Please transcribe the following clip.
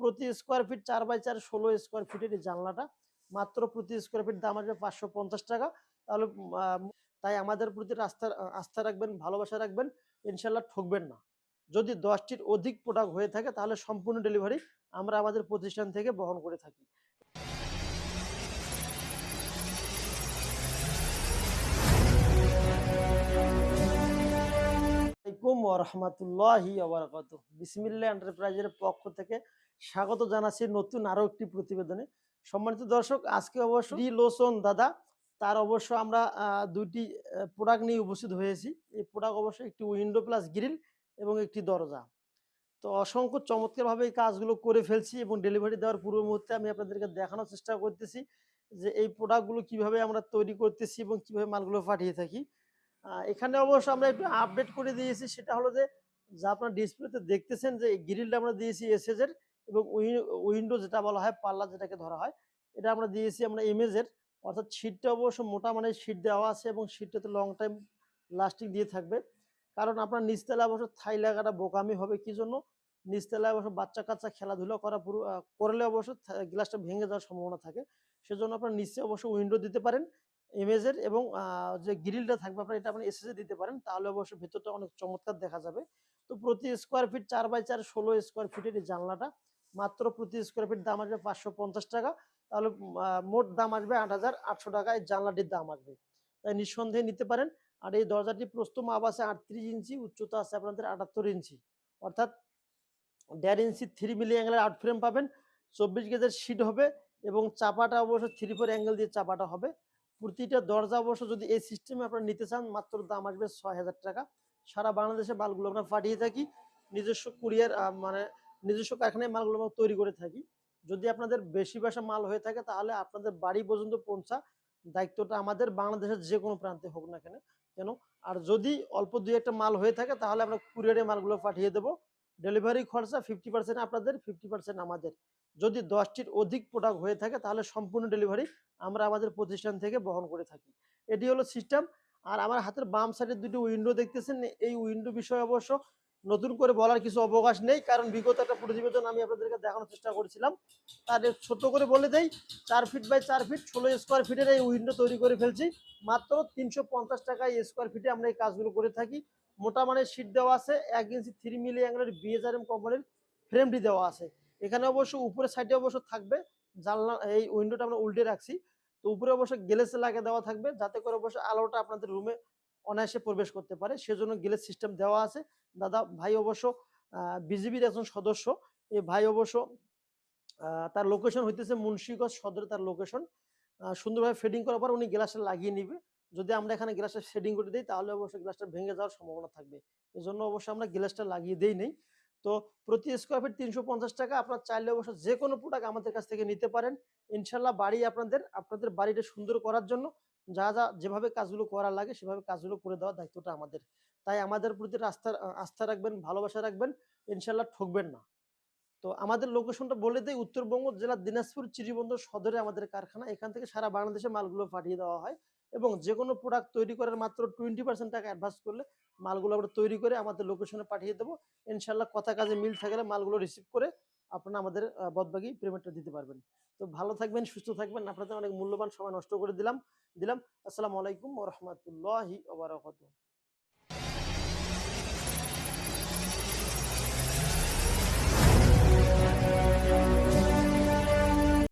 প্রতি square feet চার by চার ষোলো স্কোয়ার ফিটের এই জানলাটা। মাত্র প্রতি স্কোয়ার ফিট দাম আসবে পাঁচশো পঞ্চাশ টাকা। তাহলে তাই আমাদের প্রতি আস্থা আস্থা রাখবেন, ভালোবাসা রাখবেন, ইনশাল্লাহ ঠকবেন না। যদি দশটির অধিক প্রোডাক্ট হয়ে থাকে, তাহলে সম্পূর্ণ ডেলিভারি আমরা আমাদের প্রতিষ্ঠান থেকে বহন করে থাকি। আবরাকাত বিসমিল্লা এন্টারপ্রাইজের পক্ষ থেকে স্বাগত জানাচ্ছি নতুন আরও একটি প্রতিবেদনে। সম্মানিত দর্শক আজকে অবশ্য ডি লোসন দাদা তার অবশ্য আমরা দুটি প্রোডাক্ট নিয়ে উপস্থিত হয়েছি। এই প্রোডাক্ট অবশ্য একটি উইন্ডো প্লাস গ্রিল এবং একটি দরজা। তো অসংখ্য চমৎকারভাবে এই কাজগুলো করে ফেলছি এবং ডেলিভারি দেওয়ার পূর্ব মুহূর্তে আমি আপনাদেরকে দেখানোর চেষ্টা করতেছি যে এই প্রোডাক্টগুলো কীভাবে আমরা তৈরি করতেছি এবং কীভাবে মালগুলো পাঠিয়ে থাকি। এখানে অবশ্য আমরা একটু আপডেট করে দিয়েছি সেটা হলো যে যা আপনার ডিসপ্লেতে দেখতেছেন যে গ্রিলটা আমরা দিয়েছি এসএস এর এবং উইন্ডো যেটা বলা হয়, পাল্লা যেটাকে ধরা হয়, এটা আমরা দিয়েছি আমরা ইমেজের অর্থাৎ শীটটা অবশ্য মোটা মানে শীট দেওয়া আছে এবং শীটটাতে লং টাইম লাস্টিং দিয়ে থাকবে। কারণ আপনার নিচতলা অবশ্য থাই লাগাটা বোকামি হবে কি জন্য? নিচতলায় অবশ্য বাচ্চা কাচ্চা খেলাধুলা করা পুরো করলে অবশ্য গ্লাসটা ভেঙে যাওয়ার সম্ভাবনা থাকে। সেজন্য আপনার নিচে অবশ্য উইন্ডো দিতে পারেন ইমেজের এবং যে গ্রিলটা থাকবে আপনার এটা আপনি এসএসএ দিতে পারেন, তাহলে অবশ্য ভেতরটা অনেক চমৎকার দেখা যাবে। তো প্রতি স্কোয়ার ফিট চার বাই চার ষোলো স্কোয়ার ফিটের এই জানলাটা মাত্র প্রতি স্কোয়ার ফিট দাম আসবে পাঁচশো পঞ্চাশ টাকা। তাহলে মোট দাম আসবে আট হাজার আটশো টাকা, এই জানলাটির দাম আসবে। তাই নিঃসন্দেহে নিতে পারেন। আর এই দরজাটি প্রস্থ মাপ আছে আটত্রিশ ইঞ্চি, উচ্চতা আছে আপনাদের আটাত্তর ইঞ্চি। অর্থাৎ দেড় ইঞ্চি থ্রি মিলি অ্যাঙ্গেলের আউট ফ্রেম পাবেন। চব্বিশ গেজের শিট হবে এবং চাপাটা অবশ্য থ্রি ফোর অ্যাঙ্গেল দিয়ে চাপাটা হবে। প্রতিটা দরজা অবশ্য যদি এই সিস্টেমে আপনারা নিতে চান, মাত্র দাম আসবে ছয় হাজার টাকা। সারা বাংলাদেশে মালগুলো আমরা পাঠিয়ে থাকি। নিজস্ব কুরিয়ার মানে নিজস্ব কারখানায় মালগুলো আমরা তৈরি করে থাকি। যদি আপনাদের বেশি বাসা মাল হয়ে থাকে, তাহলে আপনাদের বাড়ি পর্যন্ত পৌঁছা দায়িত্বটা আমাদের বাংলাদেশের যে কোনো প্রান্তে হোক না কেন। কেন? আর যদি অল্প দুই একটা মাল হয়ে থাকে, তাহলে আমরা কুরিয়ারে মালগুলো পাঠিয়ে দেবো। ডেলিভারি খরচা ফিফটি পার্সেন্ট আপনাদের ফিফটি পার্সেন্ট আমাদের। যদি দশটির অধিক প্রোডাক্ট হয়ে থাকে, তাহলে সম্পূর্ণ ডেলিভারি আমরা আমাদের প্রতিষ্ঠান থেকে বহন করে থাকি। এটি হলো সিস্টেম আর আমার হাতের বাম সাইডের দুটি উইন্ডো দেখতেছেন? এই উইন্ডো বিষয়ে অবশ্য নতুন করে বলার কিছু অবকাশ নেই, কারণ বিগত একটা প্রতিবেদন আমি আপনাদেরকে দেখানোর চেষ্টা করেছিলাম। তার ছোট করে বলে দেই, চার ফিট বাই চার ফিট ষোলো স্কোয়ার ফিটের এই উইন্ডো তৈরি করে ফেলছি। মাত্র তিনশো পঞ্চাশ টাকায় স্কোয়ার ফিটে আমরা এই কাজগুলো করে থাকি। মোটা মানের শীট দেওয়া আছে, এক ইঞ্চি থ্রি মিলি অ্যাঙ্গেলের বিএসআরএম কোম্পানির ফ্রেমটি দেওয়া আছে। এখানে অবশ্য উপরের সাইডে অবশ্য থাকবে, জানলা, এই উইন্ডোটা আমরা উল্টে রাখছি। তো উপরে অবশ্য গ্লেসে লাগিয়ে দেওয়া থাকবে, যাতে করে অবশ্য আলোটা আপনাদের রুমে অনায়াসে প্রবেশ করতে পারে। সেজন্য গ্লেস সিস্টেম দেওয়া আছে। দাদা, ভাই অবশ্য বিজিবির একজন সদস্য। এই ভাই অবশ্য তার লোকেশন হইতেছে মুন্সিগঞ্জ সদরে তার লোকেশন সুন্দরভাবে ফেডিং করার পর উনি গ্লাসটা লাগিয়ে নিবে। যদি আমরা এখানে গ্লাসটা শেডিং করে দিই, তাহলে অবশ্যই গ্লাসটা ভেঙে যাওয়ার সম্ভাবনা থাকবে। এই জন্য অবশ্যই আমরা গ্লাসটা লাগিয়ে দেই নেই। তো প্রতি স্কোয়ার ফিট তিনশো পঞ্চাশ টাকা। আপনার চাইলে অবশ্য যে কোনো প্রোডাক্ট আমাদের কাছ থেকে নিতে পারেন। ইনশাল্লাহ বাড়ি আপনাদের আপনাদের বাড়িটা সুন্দর করার জন্য। যা যা যেভাবে কাজগুলো করা লাগে সেভাবে কাজগুলো করে দেওয়ার দায়িত্বটা আমাদের। তাই আমাদের প্রতি আস্থা আস্থা রাখবেন, ভালোবাসা রাখবেন, ইনশাল্লাহ ঠকবেন না। তো আমাদের লোকেশনটা বলে দেই, উত্তরবঙ্গ জেলার দিনাজপুর চিরিবন্দর সদরে আমাদের কারখানা। এখান থেকে সারা বাংলাদেশে মালগুলো পাঠিয়ে দেওয়া হয় এবং যে কোনো প্রোডাক্ট তৈরি করার মাত্র টোয়েন্টি পার্সেন্ট টাকা অ্যাডভান্স করলে মালগুলো আমরা তৈরি করে আমাদের লোকেশনে পাঠিয়ে দেবো। ইনশাল্লাহ কথা কাজে মিল থাকলে মালগুলো রিসিভ করে আপনারা আমাদের বদবাগি পেমেন্টটা দিতে পারবেন। তো ভালো থাকবেন, সুস্থ থাকবেন। আপনাদের অনেক মূল্যবান সময় নষ্ট করে দিলাম দিলাম। আসসালামু আলাইকুম রহমতুল্লাহি ওবরাকাতুহ